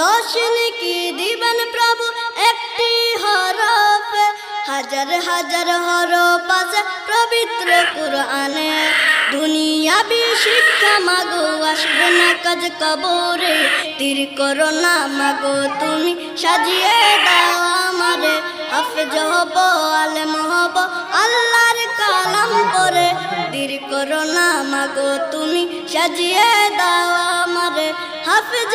দশ কি দিবেন প্রভু, একটি হরফ। হাজার হাজার হরফ আছে পবিত্র কুরআনে। দুনিয়াবি শিক্ষা মাগো, আসবে না কাজ কবরে। তীর করো না মাগো, তুমি সাজিয়ে দাও আমারে। হাফেজ হব, আলেম হব, আল্লাহর কালাম পরে। তীর করো না মাগো, তুমি সাজিয়ে দাও আমারে। হাফেজ